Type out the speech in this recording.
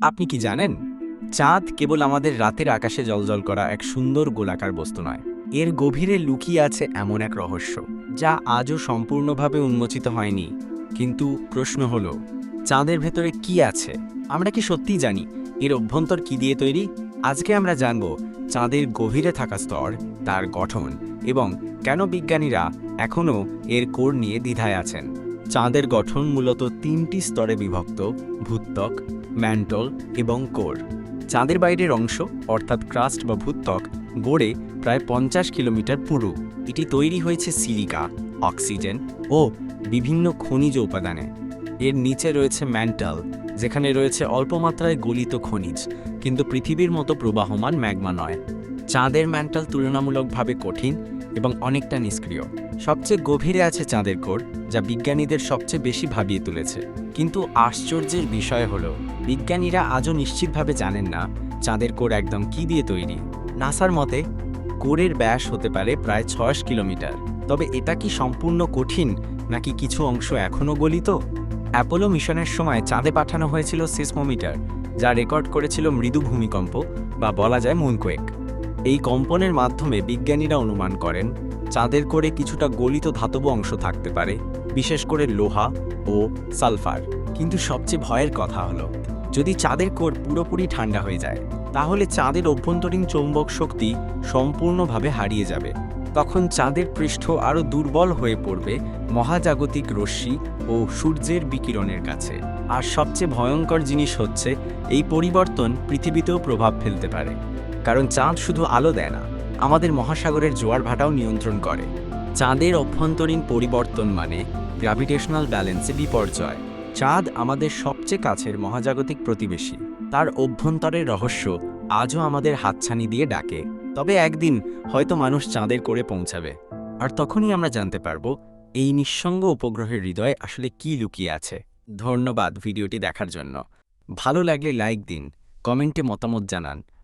আপনি কি জানেন? চাঁদ কেবল আমাদের রাতের আকাশে জলজল করা এক সুন্দর গোলাকার বস্তু নয়। এর গভীরে লুকিয়ে আছে এমন এক রহস্য, যা আজও সম্পূর্ণভাবে উন্মোচিত হয়নি। কিন্তু প্রশ্ন হলো, চাঁদের ভেতরে কি আছে? আমরা কি সত্যিই জানি? এর অভ্যন্তর কি দিয়ে তৈরি? আজকে আমরা জানব চাঁদের গভীরে থাকা স্তর, তার গঠন এবং কেন বিজ্ঞানীরা এখনও এর কোর নিয়ে দ্বিধায় আছেন। চাঁদের গঠন মূলত তিনটি স্তরে বিভক্ত, ভূত্বক ম্যান্টল এবং কোর। চাঁদের বাইরের অংশ, অর্থাৎ ক্রাস্ট বা ভূত্বক, গড়ে প্রায় পঞ্চাশ কিলোমিটার পুরু। এটি তৈরি হয়েছে সিলিকা, অক্সিজেন ও বিভিন্ন খনিজ উপাদানে। এর নিচে রয়েছে ম্যান্টাল, যেখানে রয়েছে অল্প মাত্রায় গলিত খনিজ, কিন্তু পৃথিবীর মতো প্রবাহমান ম্যাগমা নয়। চাঁদের ম্যান্টাল তুলনামূলকভাবে কঠিন এবং অনেকটা নিষ্ক্রিয়। সবচেয়ে গভীরে আছে চাঁদের কোর যা বিজ্ঞানীদের সবচেয়ে বেশি ভাবিয়ে তুলেছে। কিন্তু আশ্চর্যের বিষয় হল, বিজ্ঞানীরা আজও নিশ্চিতভাবে জানেন না চাঁদের কোর একদম কি দিয়ে তৈরি। নাসার মতে, কোরের ব্যাস হতে পারে প্রায় ছয়শো কিলোমিটার। তবে এটা কি সম্পূর্ণ কঠিন, নাকি কিছু অংশ এখনও গলিত? অ্যাপোলো মিশনের সময় চাঁদে পাঠানো হয়েছিল সিসমোমিটার, যা রেকর্ড করেছিল মৃদু ভূমিকম্প বা বলা যায় মুনকোয়েক। এই কম্পনের মাধ্যমে বিজ্ঞানীরা অনুমান করেন, চাঁদের করে কিছুটা গলিত ধাতব অংশ থাকতে পারে, বিশেষ করে লোহা ও সালফার। কিন্তু সবচেয়ে ভয়ের কথা হলো, যদি চাঁদের কোর পুরোপুরি ঠান্ডা হয়ে যায়, তাহলে চাঁদের অভ্যন্তরীণ চৌম্বক শক্তি সম্পূর্ণভাবে হারিয়ে যাবে। তখন চাঁদের পৃষ্ঠ আরও দুর্বল হয়ে পড়বে মহাজাগতিক রশ্মি ও সূর্যের বিকিরণের কাছে। আর সবচেয়ে ভয়ঙ্কর জিনিস হচ্ছে, এই পরিবর্তন পৃথিবীতেও প্রভাব ফেলতে পারে। কারণ চাঁদ শুধু আলো দেয় না, আমাদের মহাসাগরের জোয়ার ভাটাও নিয়ন্ত্রণ করে। চাঁদের অভ্যন্তরীণ পরিবর্তন মানে গ্র্যাভিটেশনাল ব্যালেন্সে বিপর্যয়। চাঁদ আমাদের সবচেয়ে কাছের মহাজাগতিক প্রতিবেশী। তার অভ্যন্তরের রহস্য আজও আমাদের হাতছানি দিয়ে ডাকে। তবে একদিন হয়তো মানুষ চাঁদের করে পৌঁছাবে। আর তখনই আমরা জানতে পারব এই নিঃসঙ্গ উপগ্রহের হৃদয়ে আসলে কি লুকিয়ে আছে। ধন্যবাদ ভিডিওটি দেখার জন্য। ভালো লাগলে লাইক দিন, কমেন্টে মতামত জানান।